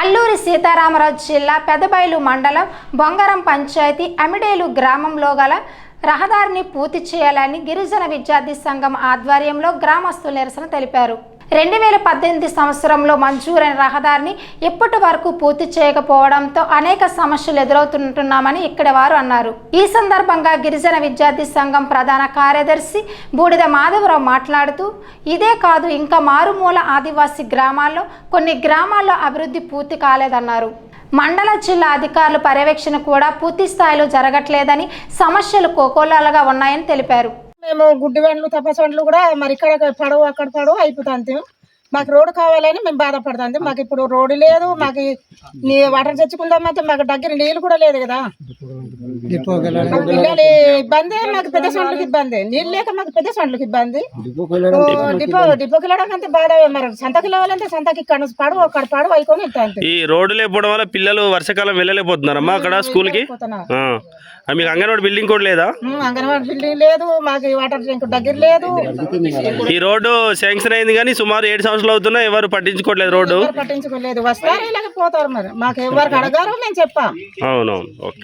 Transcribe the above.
అల్లూరి సీతారామరాజు జిల్లా పెదబైలు మండలం బొంగరం పంచాయతీ అమిడేలు గ్రామంలో గల రహదారిని పూర్తి చేయాలని గిరిజన విద్యార్థి సంఘం ఆధ్వర్యంలో గ్రామస్తులు నిరసన తెలిపారు. రెండు వేల పద్దెనిమిది సంవత్సరంలో మంజూరైన రహదారిని ఇప్పటి వరకు పూర్తి చేయకపోవడంతో అనేక సమస్యలు ఎదురవుతుంటున్నామని ఇక్కడ వారు అన్నారు. ఈ సందర్భంగా గిరిజన విద్యార్థి సంఘం ప్రధాన కార్యదర్శి బూడిద మాధవరావు మాట్లాడుతూ ఇదే కాదు ఇంకా మారుమూల ఆదివాసీ గ్రామాల్లో కొన్ని గ్రామాల్లో అభివృద్ధి పూర్తి కాలేదన్నారు. మండల జిల్లా అధికారుల పర్యవేక్షణ కూడా పూర్తి స్థాయిలో జరగట్లేదని సమస్యలు కోకోలాలుగా ఉన్నాయని తెలిపారు. మేము గుడ్డి వండ్లు తపస్సు వండ్లు కూడా మరి ఇక్కడ పడవు అక్కడ పడవు అయిపోతుంది. మాకు రోడ్డు కావాలని మేము బాధపడుతుంది. మాకు ఇప్పుడు రోడ్డు లేదు మాకు నీ వాటర్ తెచ్చుకుందామంటే మాకు దగ్గర నీళ్ళు కూడా లేదు కదా. పిల్లలు ఇబ్బంది మాకు పెద్ద సొంట్లకి ఇబ్బంది. నీళ్ళు లేక మాకు పెద్ద సొంట్లకి ఇబ్బంది. డిపో డిపోకి వెళ్ళడానికి బాధ మరి. సంతకి వెళ్ళాలంటే సంతకి ఇక్కడ పడవు అక్కడ పడవు అయిపోయి ఈ రోడ్డు లేకపోవడం వల్ల పిల్లలు వర్షాకాలం వెళ్ళలేకపోతున్నారమ్మా అక్కడ స్కూల్కి ఆ. ఆ, మీకు అంగన్వాడి బిల్డింగ్ కూడా లేదా? అంగన్వాడీ బిల్డింగ్ లేదు మాకు ఈ వాటర్ ట్యాంక్ దగ్గర లేదు. ఈ రోడ్డు శాంక్షన్ అయింది కానీ సుమారు ఏడు సంవత్సరాలు అవుతున్నా ఎవరు పట్టించుకోవట్లేదు రోడ్డు. ఎవరు పట్టించుకోలేదు. వస్తారు పోతారు మరి. మాకు ఎవరికి అడగారు మేము చెప్పాం అవునవును ఓకే.